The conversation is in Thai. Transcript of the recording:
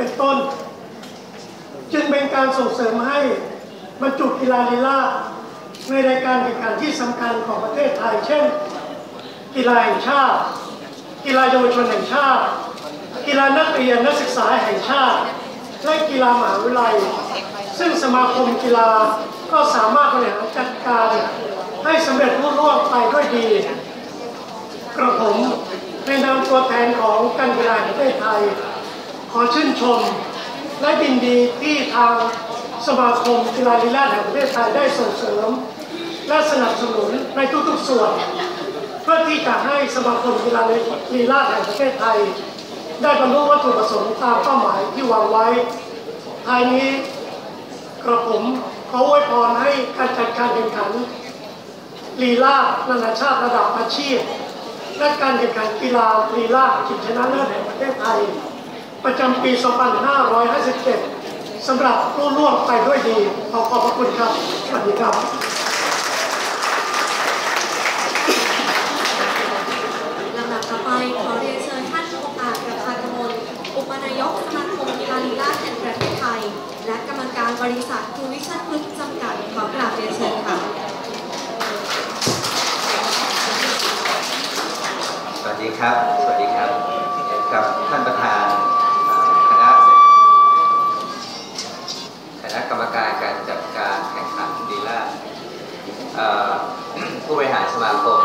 เป็นต้น จึงเป็นการส่งเสริมให้บรรจุกีฬาลีลาในรายการแข่งขันที่สำคัญของประเทศไทย เช่น กีฬาแห่งชาติ กีฬาเยาวชนแห่งชาติ กีฬานักเรียนนักศึกษาแห่งชาติ และกีฬามหาวิทยาลัย ซึ่งสมาคมกีฬาก็สามารถบริหารจัดการให้สำเร็จรุ่ร่วงไปด้วยดี กระผมในนามตัวแทนของการกีฬาแห่งประเทศไทย ขอชื่นชม และยินดีที่ทางสมาคมกีฬาลีลาแห่งประเทศไทยได้ส่งเสริม และสนับสนุนในทุกๆส่วน เพื่อที่จะให้สมาคมกีฬาลีลาแห่งประเทศไทย ได้บรรลุวัตถุประสงค์ตามเป้าหมายที่วางไว้ภายนี้กระผมขออวยพรให้การจัดการแข่งขันลีลานานาชาติระดับอาชีพ และการแข่งขันกีฬาลีลาศชิงชนะเลิศแห่งประเทศไทย ประจำปี 2557สำหรับผู้ร่วมไปด้วยดี ขอขอบพระคุณครับ สวัสดีครับ ลำดับต่อไปขอเรียนเชิญท่านองค์อาจประธานกมลอุปนายกสมาคมกีฬาลีลาศแห่งประเทศไทย และกรรมการบริษัททูวิชั่นกรุ๊ปจำกัดขอกราบเรียนเชิญค่ะสวัสดีครับ ณะกรรมการการจัดการแข่งขันดีล่าผู้บริหารสมาคม